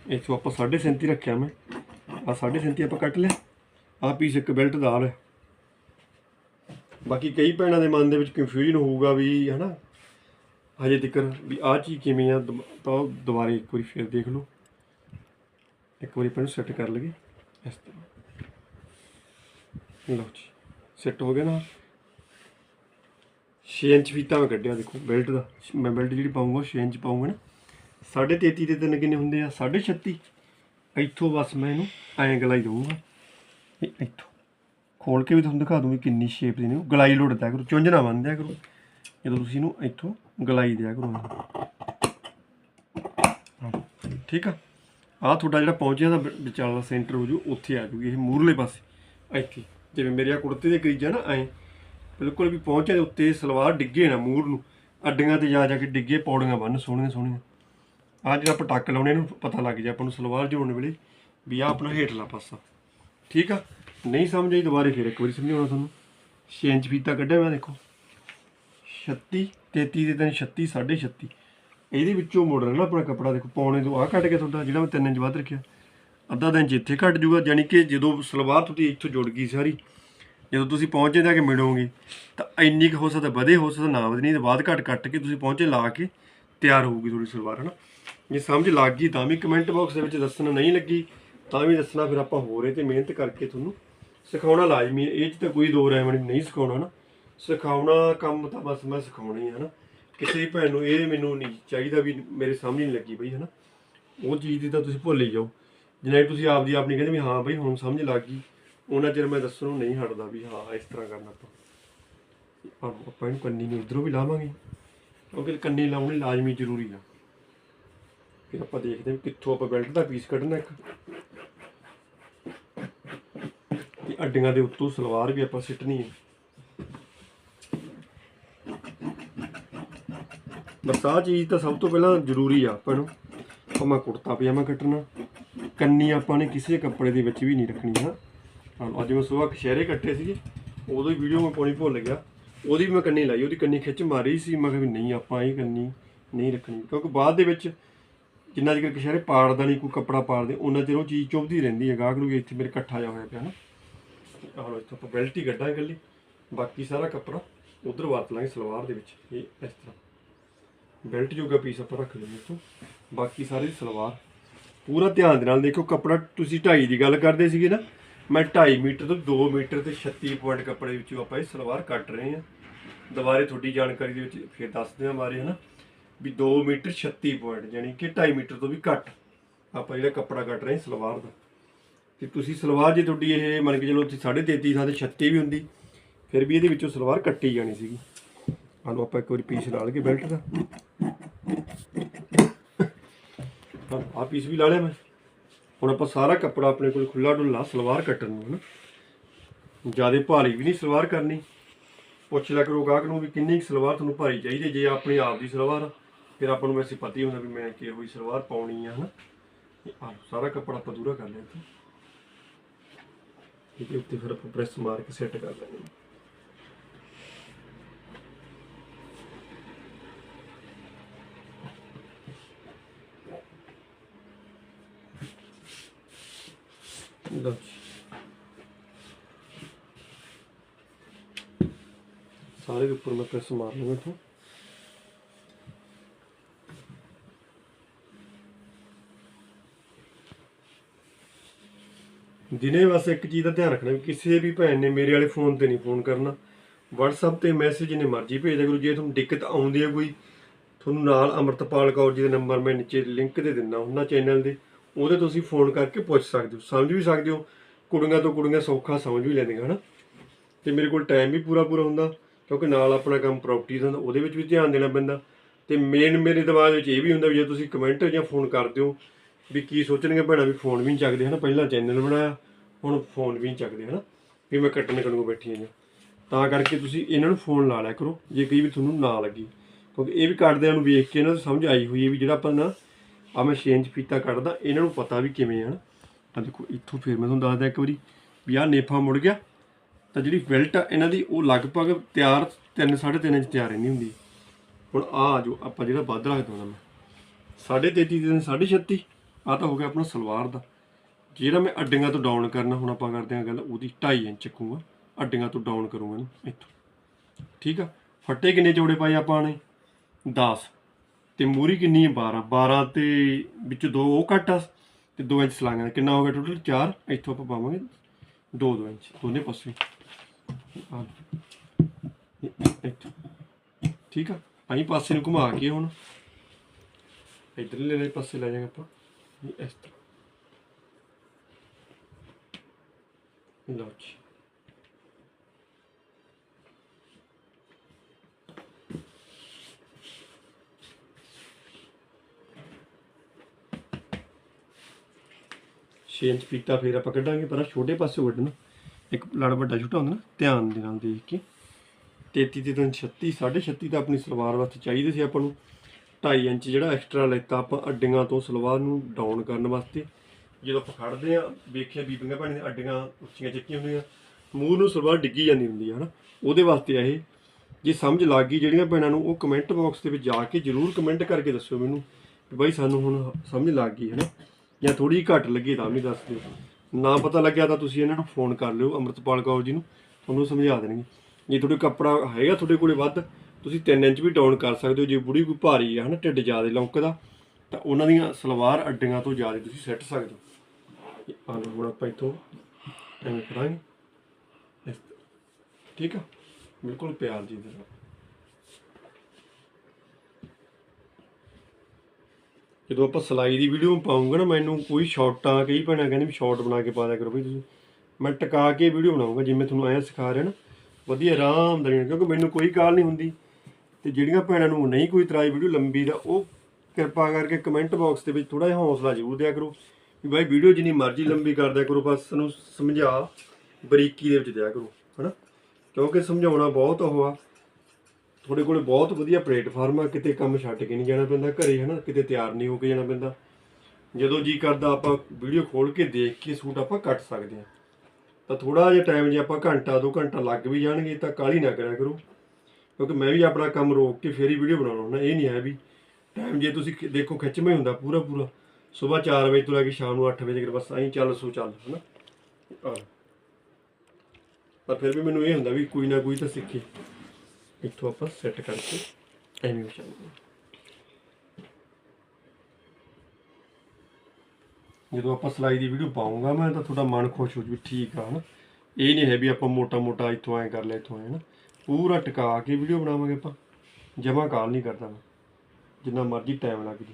ਇੱਥੋਂ ਆਪਾਂ 37.5 ਰੱਖਿਆ ਮੈਂ। ਆ 37.5 ਆਪਾਂ ਕੱਟ ਲਿਆ। ਆ ਪੀਸ ਇੱਕ ਬੈਲਟ ਦਾ ਆ ਲਿਆ ਬਾਕੀ ਕਈ ਭੈਣਾਂ ਦੇ ਮਨ ਦੇ ਵਿੱਚ ਕਨਫਿਊਜ਼ਨ ਹੋਊਗਾ ਵੀ, ਹਨਾ? ਹਜੇ ਤੱਕ ਵੀ ਆਹ ਚੀਜ਼ ਕਿਵੇਂ ਆ ਦੁਬ- ਤਾਂ ਉਹ ਦੁਬਾਰੇ ਇੱਕ ਵਾਰੀ ਫੇਰ ਦੇਖ ਲਓ। ਇੱਕ ਵਾਰੀ ਪਹਿਲਾਂ ਸੈੱਟ ਕਰ ਲਈਏ। ਇਸ ਤਰ੍ਹਾਂ। ਲਓ ਜੀ ਸੈੱਟ ਹੋ ਗਿਆ ਨਾ। 6 ਇੰਚ ਫੀਤਾ ਮੈਂ ਕੱਢਿਆ, ਦੇਖੋ ਬੈਲਟ ਦਾ। ਮੈਂ ਬੈਲਟ ਜਿਹੜੀ ਪਾਉਂਗਾ 6 ਇੰਚ ਪਾਉਂਗਾ ਨਾ। 33.5 ਦੇ ਤਿੰਨ ਕਿੰਨੇ ਹੁੰਦੇ ਆ? 36 ਇੱਥੋਂ ਬਸ ਮੈਂ ਇਹਨੂੰ ਐਂ ਗਲਾਈ ਦਊਂਗਾ। ਇੱਥੋਂ। ਖੋਲ ਕੇ ਵੀ ਤੁਹਾਨੂੰ ਦਿਖਾ ਦੂੰਗੀ ਕਿੰਨੀ ਸ਼ੇਪ ਦੀ ਨੇ। ਉਹ ਗਲਾਈ ਦਿਆ ਕਰੋ ਚੁੰਝ ਨਾ ਬੰਨ੍ਹਿਆ ਕਰੋ। ਜਦੋਂ ਤੁਸੀਂ ਇਹਨੂੰ ਇੱਥੋਂ ਗਲਾਈ ਦਿਆ ਕਰੋ। ਠੀਕ ਆ? ਆ ਤੁਹਾਡਾ ਜਿਹੜਾ ਪਹੁੰਚਿਆ ਦਾ ਵਿਚਾਲਾ ਸੈਂਟਰ ਹੋ ਜੂ, ਉੱਥੇ ਆ ਜੂਗੀ ਇਹ ਮੂਰਲੇ ਪਾਸੇ, ਇੱਥੇ। ਜਿਵੇਂ ਮੇਰੇ ਆ ਕੁੜਤੇ ਦੇ ਕਰੀਜਾ ਨਾ, ਐ। ਬਿਲਕੁਲ ਵੀ ਪਹੁੰਚਿਆ ਦੇ ਉੱਤੇ ਸਲਵਾਰ ਡਿੱਗੇ ਨਾ ਮੂਰ ਨੂੰ। ਅੱਡੀਆਂ ਤੇ ਜਾ ਜਾ ਕੇ ਡਿੱਗੇ, ਪੌੜੀਆਂ ਬੰਨ, ਸੋਹਣੀਆਂ ਸੋਹਣੀਆਂ। ਆ ਜਿਹੜਾ ਆਪਾਂ ਟੱਕ ਲਾਉਣੇ ਇਹਨੂੰ ਪਤਾ ਲੱਗ ਜਾ ਆਪਾਂ ਨੂੰ ਸਲਵਾਰ ਜੋੜਨ ਵੇਲੇ ਵੀ ਆ ਆਪਣਾ ਹੇਠਲਾ ਪਾਸਾ। ਠੀਕ ਆ? ਨਹੀਂ ਸਮਝ ਆਈ ਦੁਬਾਰੇ ਫਿਰ ਇੱਕ ਵਾਰੀ ਸਮਝਾਉਣਾ ਤੁਹਾਨੂੰ। 6 ਇੰਚ ਫੀਤਾ ਕੱਢਿਆ ਮੈਂ ਦੇਖੋ। 36 33 ਦੇ ਤਿੰਨ 36 36 ਇਹਦੇ ਵਿੱਚੋਂ ਮੋੜ ਲੈਣਾ ਆਪਣਾ ਕੱਪੜਾ ਦੇਖੋ, ਪੌਣੇ ਤੋਂ ਆ ਕੱਟ ਕੇ ਤੁਹਾਡਾ, ਜਿਹੜਾ ਮੈਂ 3 ਇੰਚ ਵੱਧ ਰੱਖਿਆ। ਅੱਧਾ ਦਿਨ ਇੱਥੇ ਘਟ ਜੂਗਾ ਯਾਨੀ ਕਿ ਜਦੋਂ ਸਲਵਾਰ ਤੁਹਾਡੀ ਇੱਥੋਂ ਜੁੜ ਗਈ ਸਾਰੀ, ਜਦੋਂ ਤੁਸੀਂ ਪਹੁੰਚੇ ਤਾਂ ਕਿ ਮਿਲੋਗੇ, ਤਾਂ ਇੰਨੀ ਕੁ ਹੋ ਸਕਦਾ ਵਧੇ, ਹੋ ਸਕਦਾ ਨਾ ਵਧੇ, ਨਹੀਂ ਤਾਂ ਬਾਅਦ ਘਟ ਕੱਟ ਕੇ ਤੁਸੀਂ ਪਹੁੰਚੇ, ਲਾ ਕੇ ਤਿਆਰ ਹੋਊਗੀ ਤੁਹਾਡੀ ਸਲਵਾਰ, ਹਨਾ? ਜੇ ਸਮਝ ਲੱਗ ਗਈ ਤਾਂ ਵੀ ਕਮੈਂਟ ਬਾਕਸ ਦੇ ਵਿੱਚ ਦੱਸਣਾ ਨਹੀਂ ਲੱਗੀ, ਤਾਂ ਵੀ ਦੱਸਣਾ ਫਿਰ ਆਪਾਂ ਹੋਰ ਇਹ ਤੇ ਮਿਹਨਤ ਕਰਕੇ ਤੁਹਾਨੂੰ ਸਿਖਾਉਣਾ ਲਾਜ਼ਮੀ ਹੈ। ਇਹ 'ਚ ਤਾਂ ਕੋਈ ਦੋ ਰਾਇ ਨਹੀਂ ਸਿਖਾਉਣਾ ਨਾ। ਸਿਖਾਉਣਾ ਕੰਮ ਤਾਂ ਬਸ ਮੈਂ ਸਿਖਾਉਣਾ ਹੀ ਹੈ ਨਾ। ਕਿਸੇ ਵੀ ਭੈਣ ਨੂੰ ਇਹ ਮੈਨੂੰ ਨਹੀਂ ਚਾਹੀਦਾ ਵੀ ਮੇਰੇ ਸਮਝ ਨਹੀਂ ਲੱਗੀ ਬਈ ਹੈ ਨਾ ਉਹ ਚੀਜ਼ ਦੀ ਤਾਂ ਤੁਸੀਂ ਭੁੱਲ ਹੀ ਜਾਓ। ਜਿੰਨਾ ਚਿਰ ਤੁਸੀਂ ਆਪਦੀ ਨਹੀਂ ਕਹਿੰਦੇ ਵੀ ਹਾਂ ਬਈ, ਹੁਣ ਸਮਝ ਲੱਗ ਗਈ। ਉਹਨਾਂ ਚਿਰ ਮੈਂ ਦੱਸਣ ਨੂੰ ਨਹੀਂ ਹਟਦਾ ਵੀ ਹਾਂ, ਇਸ ਤਰ੍ਹਾਂ ਕਰਨਾ ਆਪਾਂ। ਆਪਾਂ ਇਹਨੂੰ ਕੰਨੀ ਨੂੰ ਇਧਰੋਂ ਵੀ ਲਾਵਾਂਗੇ। ਕਿਉਂਕਿ ਕੰਨੀ ਲਾਉਣੀ ਲਾਜ਼ਮੀ ਜ਼ਰੂਰੀ ਆ। ਫਿਰ ਆਪਾਂ ਦੇਖਦੇ ਹਾਂ ਕਿੱਥੋਂ ਆਪਾਂ ਬੈਲਟ ਦਾ ਪੀਸ ਕੱਢਣਾ ਇੱਕ। ਤੇ ਅੱਡੀਆਂ ਦੇ ਉੱਤੋਂ ਸਲਵਾਰ ਵੀ ਆਪਾਂ ਸਿੱਟਣੀ ਹੈ। ਬਸ ਆਹ ਚੀਜ਼ ਤਾਂ ਸਭ ਤੋਂ ਪਹਿਲਾਂ ਜ਼ਰੂਰੀ ਆ ਆਪਾਂ ਨੂੰ। ਆਪਾਂ ਕੁੜਤਾ ਪਜਾਮਾ ਕੱਟਣਾ। ਕੰਨੀ ਆਪਾਂ ਨੇ ਕਿਸੇ ਕੱਪੜੇ ਦੇ ਵਿੱਚ ਵੀ ਨਹੀਂ ਰੱਖਣੀ ਹੈ ਹਾਂ ਅੱਜ ਮੈਂ ਸਵੇਰ ਕਸ਼ਹਿਰੇ ਕੱਟੇ ਸੀਗੇ। ਉਦੋਂ ਹੀ ਵੀਡੀਓ ਮੈਂ ਪਾਉਣੀ ਭੁੱਲ ਗਿਆ। ਉਹਦੀ ਮੈਂ ਕੰਨੀ ਲਾਈ, ਉਹਦੀ ਕੰਨੀ ਖਿੱਚ ਮਾਰੀ ਸੀ। ਮੈਂ ਕਿਹਾ ਵੀ ਨਹੀਂ, ਆਪਾਂ ਇਹ ਕੰਨੀ ਨਹੀਂ ਰੱਖਣੀ। ਕਿਉਂਕਿ ਬਾਅਦ ਦੇ ਵਿੱਚ ਜਿੰਨਾ ਚਿਰ ਕਸ਼ਹਿਰੇ ਪਾੜਦਾ ਨਹੀਂ, ਕੋਈ ਕੱਪੜਾ ਪਾੜਦੇ ਉਹਨਾਂ ਚਿਰ ਉਹ ਚੀਜ਼ ਚੁੱਭਦੀ ਰਹਿੰਦੀ ਹੈ। ਗਾਹਕ ਨੂੰ ਵੀ ਇੱਥੇ ਮੇਰੇ ਇਕੱਠਾ ਜਾ ਹੋਇਆ ਪਿਆ ਨਾ। ਆਹ ਲਓ ਇੱਥੋਂ ਆਪਾਂ ਬੈਲਟ ਹੀ ਕੱਢਾਂਗੇ ਇਕੱਲੀ। ਬਾਕੀ ਸਾਰਾ ਕੱਪੜਾ ਉਧਰ ਵਰਤ ਲਾਂਗੇ ਸਲਵਾਰ ਦੇ ਵਿੱਚ, ਇਹ ਇਸ ਤਰ੍ਹਾਂ। ਬੈਲਟ ਜੋਗਾ ਪੀਸ ਆਪਾਂ ਰੱਖ ਲਵਾਂਗੇ ਇੱਥੋਂ। ਬਾਕੀ ਸਾਰੇ ਸਲਵਾਰ। ਪੂਰਾ ਧਿਆਨ ਦੇ ਨਾਲ ਦੇਖੋ, ਕੱਪੜਾ ਤੁਸੀਂ 2.5 ਦੀ ਗੱਲ ਕਰਦੇ ਸੀਗੇ ਨਾ, ਮੈਂ 2.5 ਮੀਟਰ ਤੋਂ 2 ਮੀਟਰ ਤੇ 36 ਪੁਆਇੰਟ ਕੱਪੜੇ ਵਿੱਚੋਂ ਆਪਾਂ ਇਹ ਸਲਵਾਰ ਕੱਟ ਰਹੇ ਹਾਂ। ਦੁਬਾਰੇ ਤੁਹਾਡੀ ਜਾਣਕਾਰੀ ਦੇ ਵਿੱਚ ਫਿਰ ਦੱਸਦੇ ਹਾਂ ਬਾਰੇ ਹਨਾ? ਵੀ 2 ਮੀਟਰ 36 ਪੁਆਇੰਟ ਯਾਨੀ ਕਿ 2.5 ਮੀਟਰ ਤੋਂ ਵੀ ਘੱਟ ਆਪਾਂ ਜਿਹੜਾ ਕੱਪੜਾ ਕੱਟ ਰਹੇ ਹਾਂ ਸਲਵਾਰ ਦਾ। ਤੇ ਤੁਸੀਂ ਸਲਵਾਰ ਜੇ ਤੁਹਾਡੀ ਇਹ ਮੰਨ ਕੇ ਚਲੋ ਤੁਸੀਂ 33.5 ਥਾਂ ਤੇ 36 ਵੀ ਹੁੰਦੀ ਫਿਰ ਵੀ ਇਹਦੇ ਵਿੱਚੋਂ ਸਲਵਾਰ ਕੱਟੀ ਜਾਣੀ ਸੀਗੀ। ਆਹ ਲਓ ਆਪਾਂ ਇੱਕ ਵਾਰੀ ਪੀਸ ਲਾ ਲਈਏ ਬੈਲਟ ਦਾ। ਆ ਪੀਸ ਵੀ ਲਾ ਲਿਆ ਮੈਂ। ਹੁਣ ਆਪਾਂ ਸਾਰਾ ਕੱਪੜਾ ਆਪਣੇ ਕੋਲ ਖੁੱਲਾ ਡੁੱਲਾ ਸਲਵਾਰ ਕੱਟਣ ਨੂੰ ਹਨਾ। ਜ਼ਿਆਦਾ ਭਾਰੀ ਵੀ ਨਹੀਂ ਸਲਵਾਰ ਕਰਨੀ। ਪੁੱਛ ਲਿਆ ਕਰੋ ਗਾਹਕ ਨੂੰ ਵੀ ਕਿੰਨੀ ਕੁ ਸਲਵਾਰ ਤੁਹਾਨੂੰ ਭਾਰੀ ਚਾਹੀਦੀ ਜੇ ਆਪਣੀ ਆਪ ਦੀ ਸਲਵਾਰ ਆ, ਫਿਰ ਆਪਾਂ ਨੂੰ ਵੈਸੇ ਪਤਾ ਹੀ ਹੁੰਦਾ ਵੀ ਮੈਂ ਕਿਹੋ ਜਿਹੀ ਸਲਵਾਰ ਪਾਉਣੀ ਆ ਹਨਾ। ਇਹ ਆਹ ਸਾਰਾ ਕੱਪੜਾ ਆਪਾਂ ਦੂਰਾ ਕਰ ਲਿਆ ਇੱਥੇ। ਇਹਦੇ ਉੱਤੇ ਫਿਰ ਆਪਾਂ ਪ੍ਰੈਸ ਮਾਰ ਕੇ ਸੈੱਟ ਕਰ ਲੈਂਦੇ ਲਓ ਸਾਰੇ ਦੇ ਉੱਪਰ ਮੈਂ ਪ੍ਰੈਸ ਮਾਰ ਲਵਾਂ ਇੱਥੋਂ। ਦਿਨੇ ਬਸ ਇੱਕ ਚੀਜ਼ ਦਾ ਧਿਆਨ ਰੱਖਣਾ ਵੀ ਕਿਸੇ ਵੀ ਭੈਣ ਨੇ ਮੇਰੇ ਵਾਲੇ ਫੋਨ ਤੇ ਨਹੀਂ ਫੋਨ ਕਰਨਾ। WhatsApp ਤੇ ਮੈਸੇਜ ਜਿੰਨੇ ਮਰਜ਼ੀ ਭੇਜ ਦਿਆ ਕਰੋ, ਜੇ ਤੁਹਾਨੂੰ ਦਿੱਕਤ ਆਉਂਦੀ ਹੈ ਕੋਈ, ਤੁਹਾਨੂੰ ਨਾਲ ਅਮਰਤਪਾਲ ਕੌਰ ਜੀ ਦਾ ਨੰਬਰ ਮੈਂ ਨੀਚੇ ਲਿੰਕ ਤੇ ਦਿੰਦਾ ਉਹਨਾਂ ਚੈਨਲ ਦੇ, ਉਹਦੇ ਤੁਸੀਂ ਫੋਨ ਕਰਕੇ ਪੁੱਛ ਸਕਦੇ ਹੋ। ਸਮਝ ਵੀ ਸਕਦੇ ਹੋ, ਕੁੜੀਆਂ ਤੋਂ ਕੁੜੀਆਂ ਸੌਖਾ ਸਮਝ ਵੀ ਲੈਂਦੀਆਂ, ਹਨਾ? ਤੇ ਮੇਰੇ ਕੋਲ ਟਾਈਮ ਵੀ ਪੂਰਾ ਪੂਰਾ ਹੁੰਦਾ, ਕਿਉਂਕਿ ਨਾਲ ਆਪਣਾ ਕੰਮ ਪ੍ਰਾਪਰਟੀ ਦਾ ਉਹਦੇ ਵਿੱਚ ਵੀ ਧਿਆਨ ਦੇਣਾ ਪੈਂਦਾ। ਤੇ ਮੇਨ ਮੇਰੇ ਦਿਮਾਗ ਵਿੱਚ ਇਹ ਵੀ ਹੁੰਦਾ ਵੀ ਜੇ ਤੁਸੀਂ ਕਮੈਂਟ ਜਾਂ ਫੋਨ ਕਰਦੇ ਹੋ ਵੀ ਕੀ ਸੋਚਣਗੇ ਭੈਣਾ ਵੀ ਫੋਨ ਵੀ ਨਹੀਂ ਚੱਕਦੇ, ਹਨਾ? ਪਹਿਲਾਂ ਚੈਨਲ ਬਣਾਇਆ, ਹੁਣ ਫੋਨ ਵੀ ਨਹੀਂ ਚੱਕਦੇ, ਹਨਾ? ਵੀ ਮੈਂ ਕੱਟਣ ਕਣੂ ਬੈਠੀ ਹਾਂ। ਤਾਂ ਕਰਕੇ ਤੁਸੀਂ ਇਹਨਾਂ ਨੂੰ ਫੋਨ ਲਾ ਲਿਆ ਕਰੋ, ਜੇ ਕਈ ਵੀ ਤੁਹਾਨੂੰ ਨਾ ਲੱਗੀ। ਕਿਉਂਕਿ ਇਹ ਵੀ ਕੱਟਦਿਆਂ ਨੂੰ ਵੇਖ ਕੇ ਇਹਨਾਂ ਨੂੰ ਸਮਝ ਆਈ ਹੋਈ ਹੈ ਵੀ ਜਿਹੜਾ ਆਪਾਂ ਨਾ ਆ ਮੈਂ ਛੇਂਜ ਫੀਤਾ ਕੱਢਦਾ, ਇਹਨਾਂ ਨੂੰ ਪਤਾ ਵੀ ਕਿਵੇਂ ਆ ਤਾਂ ਦੇਖੋ, ਇੱਥੋਂ ਫਿਰ ਮੈਂ ਤੁਹਾਨੂੰ ਦੱਸਦਾ ਇੱਕ ਵਾਰੀ ਵੀ ਆਹ ਨੇਫਾ ਮੁੜ ਗਿਆ। ਤਾਂ ਜਿਹੜੀ ਬੈਲਟ ਆ, ਇਹਨਾਂ ਦੀ ਉਹ ਲਗਭਗ ਤਿਆਰ 3 3.5 ਇੰਚ ਤਿਆਰ ਨਹੀਂ ਹੁੰਦੀ। ਹੁਣ ਆ ਜੋ ਆਪਾਂ ਜਿਹੜਾ ਵੱਧ ਰੱਖ ਦਵਾਂ ਮੈਂ 33.5 ਦਿਨ 36 ਆ ਤਾਂ ਹੋ ਗਿਆ ਆਪਣਾ ਸਲਵਾਰ ਦਾ। ਜਿਹੜਾ ਮੈਂ ਅੱਡੀਆਂ ਤੋਂ ਡਾਊਨ ਕਰਨਾ, ਹੁਣ ਆਪਾਂ ਕਰਦੇ ਹਾਂ ਗੱਲ ਉਹਦੀ 2.5 ਇੰਚ ਚੱਕੂਗਾ। ਅੱਡੀਆਂ ਤੋਂ ਡਾਊਨ ਕਰੂੰਗਾ ਇਹਨੂੰ, ਇੱਥੋਂ। ਠੀਕ ਆ? ਫੱਟੇ ਕਿੰਨੇ ਚੌੜੇ ਪਾਏ ਆਪਾਂ ਨੇ? 10 ਤੇ ਮੂਰੀ ਕਿੰਨੀ ਹੈ 12 12 ਤੇ ਵਿੱਚ ਦੋ ਉਹ ਕੱਟ ਆ। ਤੇ 2 ਇੰਚ ਸਲਾਂਗਾ ਕਿੰਨਾ ਹੋ ਗਿਆ ਟੋਟਲ 4 ਇੱਥੋਂ ਆਪਾਂ ਪਾਵਾਂਗੇ 2 2 ਇੰਚ। ਦੋਨੇ ਪਾਸੇ। ਆਹ ਇੱਥੋਂ। ਠੀਕ ਆ? ਅਸੀਂ ਪਾਸੇ ਨੂੰ ਘੁਮਾ ਕੇ ਹੁਣ। ਇਧਰਲੇ ਪਾਸੇ ਲੈ ਜਾਵਾਂਗੇ ਆਪਾਂ। ਇਸ ਤਰ੍ਹਾਂ ਲਓ ਜੀ ਛੇ ਇੰਚ ਪੀਤਾ ਫੇਰ ਆਪਾਂ ਕੱਢਾਂਗੇ, ਪਰ ਛੋਟੇ ਪਾਸੇ ਕੱਢਣਾ ਇੱਕ ਲੜ ਵੱਡਾ ਛੋਟਾ ਹੁੰਦਾ ਨਾ, ਧਿਆਨ ਦੇ ਨਾਲ ਦੇਖ ਕੇ। 33 ਤੇ ਤਾਂ 36 36 ਤਾਂ ਆਪਣੀ ਸਲਵਾਰ ਵਾਸਤੇ ਚਾਹੀਦੇ ਸੀ ਆਪਾਂ ਨੂੰ। 2.5 ਇੰਚ ਜਿਹੜਾ ਐਕਸਟਰਾ ਲੈਤਾ ਆਪਾਂ ਅੱਡੀਆਂ ਤੋਂ ਸਲਵਾਰ ਨੂੰ ਡਾਊਨ ਕਰਨ ਵਾਸਤੇ। ਜਦੋਂ ਆਪਾਂ ਖੜਦੇ ਆ ਵੇਖਿਆ ਬੀਬੀਆਂ ਭੈਣਾਂ ਦੀਆਂ ਅੱਡੀਆਂ ਉੱਚੀਆਂ ਚੱਕੀਆਂ ਹੁੰਦੀਆਂ, ਮੂੰਹ ਨੂੰ ਸਲਵਾਰ ਡਿੱਗੀ ਜਾਂਦੀ ਹੁੰਦੀ ਹੈ ਹਨਾ? ਉਹਦੇ ਵਾਸਤੇ ਆ ਇਹ। ਜੇ ਸਮਝ ਲੱਗ ਗਈ ਜਿਹੜੀਆਂ ਭੈਣਾਂ ਨੂੰ, ਉਹ ਕਮੈਂਟ ਬਾਕਸ ਦੇ ਵਿੱਚ ਜਾ ਕੇ ਜਰੂਰ ਕਮੈਂਟ ਕਰਕੇ ਦੱਸਿਓ ਮੈਨੂੰ ਕਿ ਬਾਈ ਸਾਨੂੰ ਹੁਣ ਸਮਝ ਲੱਗ ਗਈ ਹੈ ਨਾ ਜਾਂ ਥੋੜੀ ਘੱਟ ਲੱਗੀ ਤਾਂ ਵੀ ਦੱਸ ਦਿਓ। ਨਾ ਪਤਾ ਲੱਗਿਆ ਤਾਂ ਤੁਸੀਂ ਇਹਨਾਂ ਨੂੰ ਫੋਨ ਕਰ ਲਿਓ, ਅੰਮ੍ਰਿਤਪਾਲ ਕੌਰ ਜੀ ਨੂੰ, ਤੁਹਾਨੂੰ ਸਮਝਾ ਦੇਣਗੇ। ਜੇ ਤੁਹਾਡੇ ਕੱਪੜਾ ਹੈਗਾ ਤੁਹਾਡੇ ਕੋਲੇ ਵੱਧ ਤੁਸੀਂ 3 ਇੰਚ ਵੀ ਡਾਊਨ ਕਰ ਸਕਦੇ ਹੋ, ਜੇ ਬੁੜੀ ਕੋਈ ਭਾਰੀ ਹੈ ਹਨਾ, ਢਿੱਡ ਜ਼ਿਆਦਾ ਲੌਂਕਦਾ, ਤਾਂ ਉਹਨਾਂ ਦੀਆਂ ਸਲਵਾਰ ਅੱਡੀਆਂ ਤੋਂ ਜ਼ਿਆਦਾ ਤੁਸੀਂ ਸੈੱਟ ਸਕਦੇ ਹੋ। ਆਹ ਹੁਣ ਆਪਾਂ ਇੱਥੋਂ ਐਵੇਂ ਕਰਾਂਗੇ। ਠੀਕ ਆ? ਬਿਲਕੁਲ ਪਿਆਰ ਜੀ ਦੇ ਨਾਲ ਜਦੋਂ ਆਪਾਂ ਸਲਾਈ ਦੀ ਵੀਡੀਓ ਪਾਉਂਗਾ ਨਾ, ਮੈਨੂੰ ਕੋਈ ਸ਼ਾਰਟਾਂ ਕਈ ਭੈਣਾਂ ਕਹਿੰਦੇ ਵੀ ਸ਼ਾਰਟ ਬਣਾ ਕੇ ਪਾ ਦਿਆ ਕਰੋ ਵੀ ਤੁਸੀਂ। ਮੈਂ ਟਿਕਾ ਕੇ ਵੀਡੀਓ ਬਣਾਉਂਗਾ, ਜਿਵੇਂ ਤੁਹਾਨੂੰ ਐਂ ਸਿਖਾ ਰਿਹਾ ਨਾ, ਵਧੀਆ, ਆਰਾਮ ਨਾਲ, ਕਿਉਂਕਿ ਮੈਨੂੰ ਕੋਈ ਕਾਲ ਨਹੀਂ ਹੁੰਦੀ। ਤੇ ਜਿਹੜੀਆਂ ਭੈਣਾਂ ਨੂੰ ਨਹੀਂ ਕੋਈ ਇਤਰਾਜ਼ ਵੀਡੀਓ ਲੰਬੀ ਦਾ, ਉਹ ਕਿਰਪਾ ਕਰਕੇ ਕਮੈਂਟ ਬਾਕਸ ਦੇ ਵਿੱਚ ਥੋੜਾ ਜਿਹਾ ਹੌਸਲਾ ਜ਼ਰੂਰ ਦਿਆ ਕਰੋ। ਵੀ ਬਾਈ ਵੀਡੀਓ ਜਿੰਨੀ ਮਰਜ਼ੀ ਲੰਬੀ ਕਰ ਦਿਆ ਕਰੋ, ਬਸ ਨੂੰ ਸਮਝਾ, ਬਰੀਕੀ ਦੇ ਵਿੱਚ ਦਿਆ ਕਰੋ, ਹਨਾ? ਕਿਉਂਕਿ ਸਮਝਾਉਣਾ ਬਹੁਤ ਉਹ ਆ। ਤੁਹਾਡੇ ਕੋਲੇ ਬਹੁਤ ਵਧੀਆ ਪਲੇਟਫਾਰਮ ਆ, ਕਿਤੇ ਕੰਮ ਛੱਡ ਕੇ ਨਹੀਂ ਜਾਣਾ ਪੈਂਦਾ, ਘਰੇ, ਹਨਾ? ਕਿਤੇ ਤਿਆਰ ਨਹੀਂ ਹੋ ਕੇ ਜਾਣਾ ਪੈਂਦਾ। ਜਦੋਂ ਜੀ ਕਰਦਾ ਆਪਾਂ ਵੀਡੀਓ ਖੋਲ ਕੇ ਦੇਖ ਕੇ ਸੂਟ ਆਪਾਂ ਕੱਟ ਸਕਦੇ ਹਾਂ। ਤਾਂ ਥੋੜਾ ਜਿਹਾ ਟਾਈਮ ਜੇ ਆਪਾਂ ਘੰਟਾ, ਦੋ ਘੰਟਾ ਲੱਗ ਵੀ ਜਾਣਗੇ, ਤਾਂ ਕਾਹਲੀ ਨਾ ਕਰਿਆ ਕਰੋ। ਕਿਉਂਕਿ ਮੈਂ ਵੀ ਆਪਣਾ ਕੰਮ ਰੋਕ ਕੇ ਫੇਰ ਹੀ ਵੀਡੀਓ ਬਣਾਉਣਾ ਹੁੰਦਾ, ਇਹ ਨਹੀਂ ਹੈ ਵੀ ਟਾਈਮ ਜੇ ਤੁਸੀਂ ਖਿ- ਦੇਖੋ ਖਿੱਚਵੇਂ ਹੁੰਦਾ ਪੂਰਾ ਪੂਰਾ, ਸਵੇਰ 4 ਵਜੇ ਤੋਂ ਲੈ ਕੇ ਸ਼ਾਮ ਨੂੰ 8 ਵਜੇ ਤੱਕ ਬਸ ਐਂ ਚੱਲ ਸੋ ਚੱਲ, ਹਨਾ ਆਹ। ਪਰ ਫਿਰ ਵੀ ਮੈਨੂੰ ਇਹ ਹੁੰਦਾ ਵੀ ਕੋਈ ਨਾ ਕੋਈ ਤਾਂ ਸਿੱਖੀ ਇੱਥੋਂ ਆਪਾਂ ਸੈੱਟ ਕਰਕੇ ਐਵੇਂ ਵਿਛਾਉਂਦੇ ਹਾਂ। ਜਦੋਂ ਆਪਾਂ ਸਲਾਈ ਦੀ ਵੀਡੀਓ ਪਾਉਂਗਾ ਮੈਂ ਤਾਂ ਤੁਹਾਡਾ ਮਨ ਖੁਸ਼ ਹੋ ਜੂ ਵੀ ਠੀਕ ਆ, ਹਨਾ ਇਹ ਨਹੀਂ ਹੈ ਵੀ ਆਪਾਂ ਮੋਟਾ ਮੋਟਾ ਇੱਥੋਂ ਐਂ ਕਰ ਲਿਆ, ਇੱਥੋਂ ਐਂ, ਹਨਾ ਪੂਰਾ ਟਿਕਾ ਕੇ ਵੀਡੀਓ ਬਣਾਵਾਂਗੇ ਆਪਾਂ। ਜਮਾ ਕਾਲ ਨਹੀਂ ਕਰਦਾ ਮੈਂ। ਜਿੰਨਾ ਮਰਜ਼ੀ ਟਾਈਮ ਲੱਗ ਜੇ।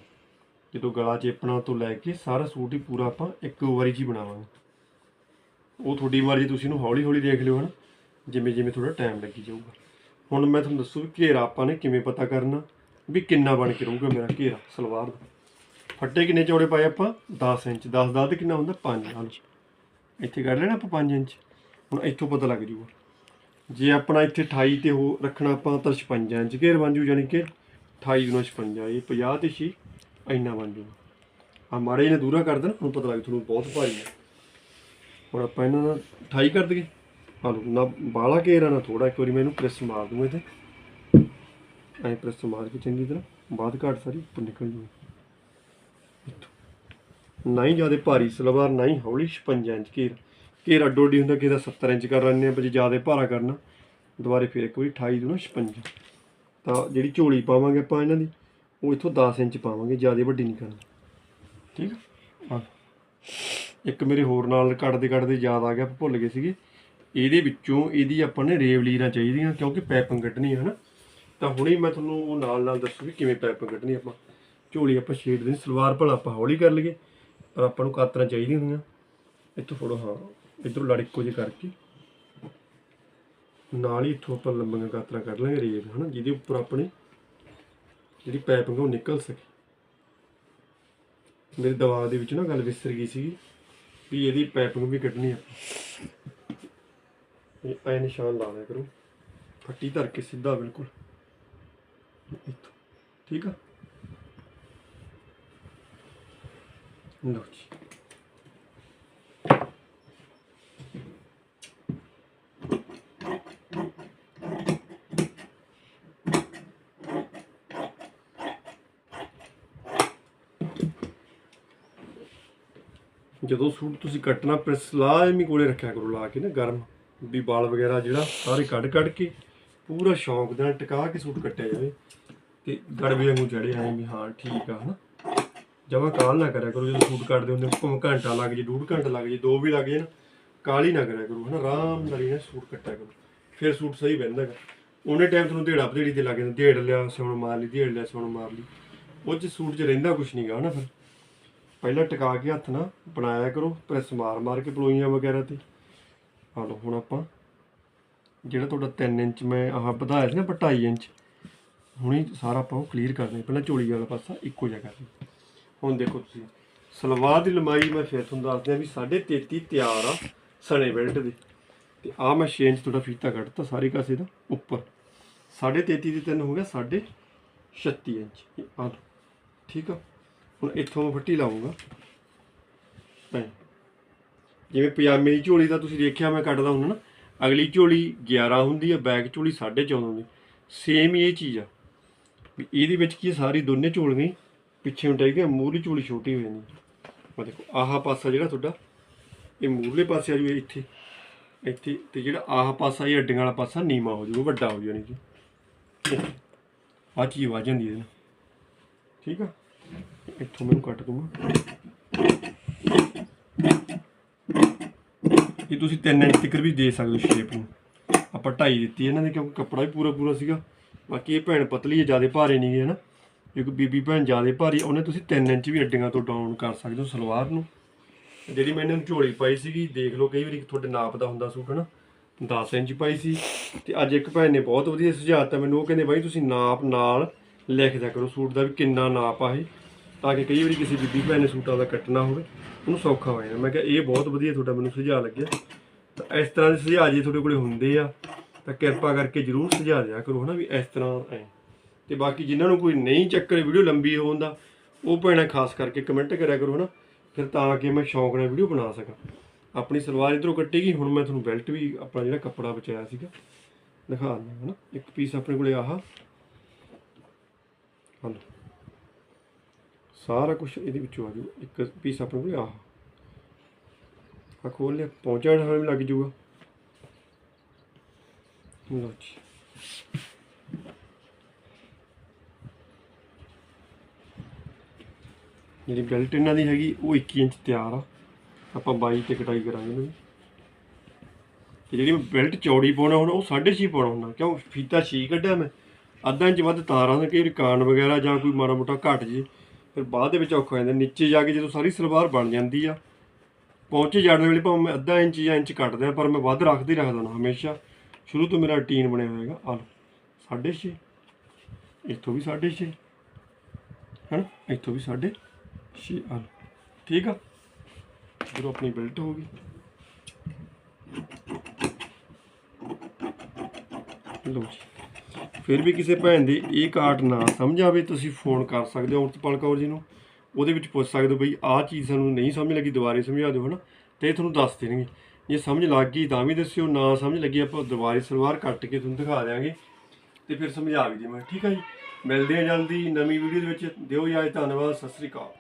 ਜਦੋਂ ਗਲਾ ਚੇਪਣਾ ਤੋਂ ਲੈ ਕੇ ਸਾਰਾ ਸੂਟ ਹੀ ਪੂਰਾ ਆਪਾਂ ਇੱਕ ਵਾਰੀ 'ਚ ਹੀ ਬਣਾਵਾਂਗੇ। ਉਹ ਤੁਹਾਡੀ ਮਰਜ਼ੀ, ਤੁਸੀਂ ਇਹਨੂੰ ਹੌਲੀ ਹੌਲੀ ਦੇਖ ਲਿਓ ਹਨਾ। ਜਿਵੇਂ ਜਿਵੇਂ ਥੋੜਾ ਟਾਈਮ ਲੱਗੀ ਜਾਊਗਾ। ਹੁਣ ਮੈਂ ਤੁਹਾਨੂੰ ਦੱਸੂ ਵੀ ਘੇਰਾ ਆਪਾਂ ਨੇ ਕਿਵੇਂ ਪਤਾ ਕਰਨਾ। ਵੀ ਕਿੰਨਾ ਬਣ ਕੇ ਰਹੂਗਾ ਮੇਰਾ ਘੇਰਾ, ਸਲਵਾਰ ਦਾ। ਫੱਟੇ ਕਿੰਨੇ ਚੌੜੇ ਪਾਏ ਆਪਾਂ? 10 ਇੰਚ। 10 10 ਤੇ ਕਿੰਨਾ ਹੁੰਦਾ? 5 ਇੰਚ ਇੱਥੇ ਕੱਢ ਲੈਣਾ ਆਪਾਂ 5 ਇੰਚ। ਹੁਣ ਇੱਥੋਂ ਪਤਾ ਲੱਗ ਜੂਗਾ ਜੇ ਆਪਣਾ ਇੱਥੇ 28 ਤੇ ਹੋ ਰੱਖਣਾ ਆਪਾਂ ਤਾਂ 56 ਇੰਚ ਘੇਰ ਬਣ ਜੂ ਯਾਨੀ ਕਿ 28 ਗੁਣਾ 56 ਇਹ 50 ਤੇ 6 ਇੰਨਾ ਬਣ ਜੂ। ਆ ਮਾੜੇ ਜਿਹੇ ਦੂਰਾ ਕਰ ਦੇਣਾ, ਹੁਣ ਪਤਾ ਲੱਗ ਤੁਹਾਨੂੰ ਬਹੁਤ ਭਾਰੀ ਹੈ ਹੁਣ ਆਪਾਂ ਇਹਨਾਂ ਦਾ 28 ਕਰ ਦਈਏ। ਹਾਲੋ ਨਾ ਬਾਲਾ ਘੇਰਾ ਨਾ ਥੋੜਾ ਇੱਕ ਵਾਰੀ ਮੈਂ ਇਹਨੂੰ ਪ੍ਰੈਸ ਮਾਰ ਦੂੰਗਾ ਤੇ ਐ ਪ੍ਰੈਸ ਮਾਰ ਕੇ ਚੰਗੀ ਤਰ੍ਹਾਂ, ਬਾਅਦ ਘਾਟ ਸਾਰੀ ਉੱਪਰ ਨਿਕਲ ਜੂ। ਨਾ ਹੀ ਜ਼ਿਆਦਾ ਭਾਰੀ, ਸਲਵਾਰ ਨਾ ਹੀ ਹੌਲੀ 56 ਇੰਚ ਘੇਰ। ਘੇਰ ਅੱਡੋ ਅੱਡੀ ਹੁੰਦਾ ਕਿਸੇ ਦਾ 70 ਇੰਚ ਕਰ ਲੈਂਦੇ ਆ ਪਰ ਜੇ ਜ਼ਿਆਦਾ ਭਾਰਾ ਕਰਨਾ। ਦੁਬਾਰੇ ਫਿਰ ਇੱਕ ਵਾਰੀ 28 ਦੂਣਾ 56 ਤਾਂ ਜਿਹੜੀ ਝੋਲੀ ਪਾਵਾਂਗੇ ਆਪਾਂ ਇਹਨਾਂ ਦੀ, ਉਹ ਇੱਥੋਂ 10 ਇੰਚ ਪਾਵਾਂਗੇ, ਜ਼ਿਆਦਾ ਵੱਡੀ ਨਹੀਂ ਕਰਨੀ। ਠੀਕ ਆ? ਇੱਕ ਮੇਰੇ ਹੋਰ ਨਾਲ ਕੱਟਦੇ ਕੱਟਦੇ ਯਾਦ ਆ ਗਿਆ, ਆਪਾਂ ਭੁੱਲ ਗਏ ਸੀਗੇ। ਇਹਦੇ ਵਿੱਚੋਂ ਇਹਦੀ ਆਪਾਂ ਨੇ ਰੇਵ ਲੀਰਾਂ ਚਾਹੀਦੀਆਂ, ਕਿਉਂਕਿ ਪੈਪਿੰਗ ਕੱਢਣੀ ਹੈ ਨਾ ਤਾਂ ਹੁਣੇ ਮੈਂ ਤੁਹਾਨੂੰ ਉਹ ਨਾਲ ਨਾਲ ਦੱਸੂ ਵੀ ਕਿਵੇਂ ਪੈਪਿੰਗ ਕੱਢਣੀ ਆਪਾਂ। ਝੋਲੀ ਆਪਾਂ ਛੇੜ ਦੇਣੀ, ਸਲਵਾਰ ਭਲਾ ਆਪਾਂ ਹੌਲੀ ਕਰ ਲਈਏ, ਪਰ ਆਪਾਂ ਨੂੰ ਕਾਤਰਾਂ ਚਾਹੀਦੀਆਂ ਹੁੰਦੀਆਂ। ਇੱਥੋਂ ਫੜੋ, ਹਾਂ। ਇੱਧਰੋਂ ਲੜ ਇੱਕੋ ਜਿਹੇ ਕਰਕੇ। ਨਾਲ ਹੀ ਇੱਥੋਂ ਆਪਾਂ ਲੰਬੀਆਂ ਕਾਤਰਾਂ ਕੱਢ ਲਾਂਗੇ ਰੇਵ ਹਨਾ, ਜਿਹਦੇ ਉੱਪਰ ਆਪਣੀ ਜਿਹੜੀ ਪਾਈਪਿੰਗ ਉਹ ਨਿਕਲ ਸਕੇ। ਮੇਰੇ ਦਿਮਾਗ ਦੇ ਵਿੱਚ ਨਾ ਗੱਲ ਵਿਸਰ ਗਈ ਸੀ ਵੀ ਇਹਦੀ ਪਾਈਪਿੰਗ ਵੀ ਕੱਢਣੀ ਆਪਾਂ ਇਹ ਐ ਨਿਸ਼ਾਨ ਲਾ ਲਿਆ ਕਰੋ। ਫੱਟੀ ਧਰ ਕੇ ਸਿੱਧਾ ਬਿਲਕੁਲ। ਇੱਥੋਂ। ਠੀਕ ਆ? ਲਓ ਜੀ। ਜਦੋਂ ਸੂਟ ਤੁਸੀਂ ਕੱਟਣਾ ਪ੍ਰੈਸ ਲਾਜ਼ਮੀ ਕੋਲੇ ਰੱਖਿਆ ਕਰੋ ਲਾ ਕੇ ਨਾ, ਗਰਮ। ਵੀ ਵਾਲ ਵਗੈਰਾ ਜਿਹੜਾ, ਸਾਰੇ ਕੱਢ ਕੱਢ ਕੇ, ਪੂਰਾ ਸ਼ੌਂਕ ਦੇ ਨਾਲ ਟਿਕਾ ਕੇ ਸੂਟ ਕੱਟਿਆ ਜਾਵੇ। ਤੇ ਗੜਵੇ ਵਾਂਗੂ ਚੜੇ ਆਏ ਵੀ ਹਾਂ, ਠੀਕ ਆ, ਹਨਾ। ਜਮਾ ਕਾਲ ਨਾ ਕਰਿਆ ਕਰੋ, ਜਦੋਂ ਸੂਟ ਕੱਟਦੇ ਹੁੰਦੇ ਭਾਵੇਂ ਘੰਟਾ ਲੱਗ ਜੇ, ਡੂਢ ਘੰਟਾ ਲੱਗ ਜੇ, ਦੋ ਵੀ ਲੱਗ ਜੇ ਨਾ, ਕਾਲੀ ਨਾ ਕਰਿਆ ਕਰੋ, ਹਨਾ। ਆਰਾਮ ਨਾਲ ਹੀ ਸੂਟ ਕੱਟਿਆ ਕਰੋ। ਫਿਰ ਸੂਟ ਸਹੀ ਬਹਿੰਦਾ ਗਾ। ਉਹਨੇ ਟਾਈਮ ਤੁਹਾਨੂੰ ਢੇੜਾ ਭੜੇੜੀ ਤੇ ਲੱਗ ਜਾਂਦਾ ਢੇੜ ਲਿਆ ਸਿਉਣ ਮਾਰ ਲਈ ਢੇੜ ਲਿਆ ਸਿਉਣ ਮਾਰ ਲਈ। ਉਹ ਚ ਸੂਟ 'ਚ ਰਹਿੰਦਾ ਕੁਛ ਨਹੀਂਗਾ ਹਨਾ ਫਿਰ। ਪਹਿਲਾਂ ਟਿਕਾ ਕੇ ਹੱਥ ਨਾਲ ਬਣਾਇਆ ਕਰੋ ਪ੍ਰੈਸ ਮਾਰ ਮਾਰ ਕੇ ਪਲੋਈਆਂ ਵਗੈਰਾ ਤੇ। ਆ ਲਓ ਹੁਣ ਆਪਾਂ। ਜਿਹੜਾ ਤੁਹਾਡਾ 3 ਇੰਚ ਮੈਂ ਆਹ ਵਧਾਇਆ ਸੀ ਨਾ ਆਪਾਂ 2.5 ਇੰਚ, ਹੁਣੀ ਸਾਰਾ ਆਪਾਂ ਉਹ ਕਲੀਅਰ ਕਰਨਾ ਪਹਿਲਾਂ ਚੋਲੀ ਵਾਲਾ ਪਾਸਾ ਇੱਕੋ ਜਿਹਾ ਕਰਨਾ ਹੁਣ ਦੇਖੋ ਤੁਸੀਂ, ਸਲਵਾਰ ਦੀ ਲੰਬਾਈ ਮੈਂ ਫਿਰ ਤੁਹਾਨੂੰ ਦੱਸ ਦਿਆਂ ਵੀ 33.5 ਤਿਆਰ ਆ ਸਣੇ ਬੈਲਟ ਦੇ। ਤੇ ਆ ਮੈਂ 6 ਇੰਚ ਤੁਹਾਡਾ ਫੀਤਾ ਕੱਢਤਾ ਸਾਰੇ ਕਾਸੇ ਦਾ ਉੱਪਰ। 33.5 ਦੇ ਤਿੰਨ ਹੋ ਗਿਆ 36 ਇੰਚ। ਆ ਠੀਕ ਆ? ਹੁਣ ਇੱਥੋਂ ਮੈਂ ਫੱਟੀ ਲਾਉਂਗਾ। ਐਂ ਜਿਵੇਂ ਪਜਾਮੇ ਦੀ ਝੋਲੀ ਦਾ ਤੁਸੀਂ ਦੇਖਿਆ ਮੈਂ ਕੱਟਦਾ ਹੁੰਦਾ ਨਾ, ਅਗਲੀ ਝੋਲੀ 11 ਹੁੰਦੀ ਆ, ਬੈਕ ਝੋਲੀ 14.5 ਹੁੰਦੀ। ਸੇਮ ਹੀ ਇਹ ਚੀਜ਼ ਆ। ਵੀ ਇਹਦੇ ਵਿੱਚ ਕੀ ਸਾਰੀ ਦੋਨੇ ਝੋਲੀਆਂ ਹੀ ਪਿੱਛੇ ਉਟਾਈ ਗਈ ਮੂਹਰੀ ਝੋਲੀ ਛੋਟੀ ਹੋ ਜਾਂਦੀ। ਆ ਦੇਖੋ, ਆਹ ਪਾਸਾ ਜਿਹੜਾ ਤੁਹਾਡਾ, ਇਹ ਮੂਹਰਲੇ ਪਾਸੇ ਆ ਜੂ ਇੱਥੇ। ਇੱਥੇ ਤੇ ਜਿਹੜਾ ਆਹ ਪਾਸਾ, ਇਹ ਅੱਡੀਆਂ ਵਾਲਾ ਪਾਸਾ ਨੀਵਾ ਹੋ ਜਾਊਗਾ ਵੱਡਾ ਹੋ ਜਾਣੀ ਜੀ। ਆ ਚੀਜ਼ ਵੱਜ ਜਾਂਦੀ ਹੈ। ਨਾਲ ਠੀਕ ਆ? ਇੱਥੋਂ ਮੈਨੂੰ ਕੱਟ ਦੂੰਗਾ ਇਹ ਤੁਸੀਂ 3 ਇੰਚ ਤੱਕ ਵੀ ਦੇ ਸਕਦੇ ਹੋ ਸ਼ੇਪ ਨੂੰ। ਆਪਾਂ ਢਾਈ ਦਿੱਤੀ ਇਹਨਾਂ ਨੇ ਕਿਉਂਕਿ ਕੱਪੜਾ ਵੀ ਪੂਰਾ ਪੂਰਾ ਸੀਗਾ। ਬਾਕੀ ਇਹ ਭੈਣ ਪਤਲੀ ਹੈ, ਜ਼ਿਆਦਾ ਭਾਰੇ ਨਹੀਂ ਹੈ ਨਾ। ਇੱਕ ਬੀਬੀ ਭੈਣ ਜ਼ਿਆਦਾ ਭਾਰੀ, ਉਹਨੇ ਤੁਸੀਂ 3 ਇੰਚ ਵੀ ਅੱਡੀਆਂ ਤੋਂ ਡਾਊਨ ਕਰ ਸਕਦੇ ਹੋ ਸਲਵਾਰ ਨੂੰ। ਜਿਹੜੀ ਮੈਂ ਇਹਨਾਂ ਨੂੰ ਝੋਲੀ ਪਾਈ ਸੀਗੀ, ਦੇਖ ਲਓ ਕਈ ਵਾਰੀ ਤੁਹਾਡੇ ਨਾਪ ਦਾ ਹੁੰਦਾ ਸੂਟ, ਹਨਾ। 10 ਇੰਚ ਪਾਈ ਸੀ ਤੇ ਅੱਜ ਇੱਕ ਭੈਣ ਨੇ ਬਹੁਤ ਵਧੀਆ ਸੁਝਾਅ ਦਿੱਤਾ ਮੈਨੂੰ। ਉਹ ਕਹਿੰਦੇ ਬਾਈ ਤੁਸੀਂ ਨਾਪ ਨਾਲ ਲਿਖ ਦਿਆ ਕਰੋ ਸੂਟ ਦਾ ਵੀ ਕਿੰਨਾ ਨਾਪ ਆ ਇਹ। ਤਾਂ ਕਿ ਕਈ ਵਾਰੀ ਕਿਸੇ ਬੀਬੀ ਭੈਣ ਨੇ ਸੂਟਾਂ ਦਾ ਕੱਟਣਾ ਹੋਵੇ, ਉਹਨੂੰ ਸੌਖਾ ਹੋ ਜਾਣਾ ਮੈਂ ਕਿਹਾ, ਇਹ ਬਹੁਤ ਵਧੀਆ ਤੁਹਾਡਾ ਮੈਨੂੰ ਸੁਝਾਅ ਲੱਗਿਆ। ਤਾਂ ਇਸ ਤਰ੍ਹਾਂ ਦੇ ਸੁਝਾਅ ਜੇ ਤੁਹਾਡੇ ਕੋਲੇ ਹੁੰਦੇ ਆ, ਤਾਂ ਕਿਰਪਾ ਕਰਕੇ ਜਰੂਰ ਸੁਝਾਅ ਦਿਆ ਕਰੋ, ਹਨਾ, ਵੀ ਇਸ ਤਰ੍ਹਾਂ ਐ। ਤੇ ਬਾਕੀ ਜਿਨ੍ਹਾਂ ਨੂੰ ਕੋਈ ਨਹੀਂ ਚੱਕਰ, ਵੀਡੀਓ ਲੰਬੀ ਹੋਣ ਦਾ, ਉਹ ਭੈਣਾਂ ਖਾਸ ਕਰਕੇ ਕਮੈਂਟ ਕਰਿਆ ਕਰੋ, ਹਨਾ। ਫਿਰ ਤਾਂ ਕਿ ਮੈਂ ਸ਼ੌਂਕ ਨਾਲ ਵੀਡੀਓ ਬਣਾ ਸਕਾਂ। ਆਪਣੀ ਸਲਵਾਰ ਇਧਰੋਂ ਕੱਟੇਗੀ, ਹੁਣ ਮੈਂ ਤੁਹਾਨੂੰ ਬੈਲਟ ਵੀ, ਆਪਣਾ ਜਿਹੜਾ ਕੱਪੜਾ ਬਚਾਇਆ ਸੀਗਾ, ਦਿਖਾ ਦਿੰਦਾ, ਹਨਾ। ਇੱਕ ਪੀਸ ਆਪਣੇ ਕੋਲੇ ਆਹਾ। ਹਲੋ। ਸਾਰਾ ਕੁਝ ਇਹਦੇ ਵਿੱਚੋਂ ਆ ਜੂ। ਇੱਕ ਪੀਸ ਆਪਣੇ ਕੋਲ, ਆਹ। ਆ ਖੋਲ ਲਿਆ ਪਹੁੰਚਣ ਵੀ ਲੱਗ ਜੂਗਾ। ਲਓ ਜੀ। ਜਿਹੜੀ ਬੈਲਟ ਇਹਨਾਂ ਦੀ ਹੈਗੀ, ਉਹ 21 ਇੰਚ ਤਿਆਰ ਆ। ਆਪਾਂ 22 ਤੇ ਕਟਾਈ ਕਰਾਂਗੇ ਇਹਨੂੰ ਤੇ ਜਿਹੜੀ ਮੈਂ ਬੈਲਟ ਚੌੜੀ ਪਾਉਣਾ ਹੁਣ, ਉਹ 6.5 ਪਾਉਣਾ ਹੁੰਦਾ। ਕਿਉਂ? ਫੀਤਾ 6 ਕੱਢਿਆ ਮੈਂ। ਅੱਧਾ ਇੰਚ ਵੱਧ ਤਾਰਾਂ ਦਾ, ਕਈ ਵਾਰੀ ਕਾਨ ਵਗੈਰਾ ਜਾਂ ਕੋਈ ਮਾੜਾ ਮੋਟਾ ਘਟ ਜੇ। ਫਿਰ ਬਾਅਦ ਦੇ ਵਿੱਚ ਔਖਾ ਹੋ ਜਾਂਦਾ। ਨੀਚੇ ਜਾ ਕੇ ਜਦੋਂ ਸਾਰੀ ਸਲਵਾਰ ਬਣ ਜਾਂਦੀ ਆ, ਪਹੁੰਚੇ ਜਾਣ ਵੇਲੇ ਭਾਵੇਂ ਮੈਂ ਅੱਧਾ ਇੰਚ ਜਾਂ ਇੰਚ ਕੱਟ ਦਿਆਂ, ਪਰ ਮੈਂ ਵੱਧ ਰੱਖਦੇ ਰੱਖਦਾ ਹਾਂ ਹਮੇਸ਼ਾ। ਸ਼ੁਰੂ ਤੋਂ ਮੇਰਾ ਰੁਟੀਨ ਬਣਿਆ ਹੋਇਆ ਹੈਗਾ, ਆ ਲਓ 6.5 ਇੱਥੋਂ ਵੀ 6.5 ਹਨ? ਇੱਥੋਂ ਵੀ 6.5 ਆ ਲਓ, ਠੀਕ ਆ? ਜਦੋਂ ਆਪਣੀ ਬਿਲਟ ਹੋ ਗਈ। ਲੋ ਜੀ। ਫਿਰ ਵੀ ਕਿਸੇ ਭੈਣ ਦੇ ਇਹ ਕਾਟ ਨਾ ਸਮਝ ਆਵੇ, ਤੁਸੀਂ ਫੋਨ ਕਰ ਸਕਦੇ ਹੋ ਅਮਰਤਪਾਲ ਕੌਰ ਜੀ ਨੂੰ। ਉਹਦੇ ਵਿੱਚ ਪੁੱਛ ਸਕਦੇ ਹੋ ਬਈ ਆਹ ਚੀਜ਼ ਸਾਨੂੰ ਨਹੀਂ ਸਮਝ ਲੱਗੀ, ਦੁਬਾਰੇ ਸਮਝਾ ਦਿਓ, ਹਨਾ? ਤੇ ਇਹ ਤੁਹਾਨੂੰ ਦੱਸ ਦੇਣਗੇ। ਜੇ ਸਮਝ ਲੱਗ ਗਈ ਤਾਂ ਵੀ ਦੱਸਿਓ, ਨਾ ਸਮਝ ਲੱਗੀ ਆਪਾਂ ਦੁਬਾਰੇ ਸਲਵਾਰ ਕੱਟ ਕੇ ਤੁਹਾਨੂੰ ਦਿਖਾ ਦਿਆਂਗੇ। ਤੇ ਫਿਰ ਸਮਝਾ ਵੀ ਦੇਵਾਂਗੇ, ਠੀਕ ਹੈ ਜੀ? ਮਿਲਦੇ ਹਾਂ ਜਲਦੀ ਨਵੀਂ ਵੀਡੀਓ ਦੇ ਵਿੱਚ। ਦਿਓ ਇਜਾਜ਼ਤ ਧੰਨਵਾਦ, ਸਤਿ ਸ੍ਰੀ ਅਕਾਲ।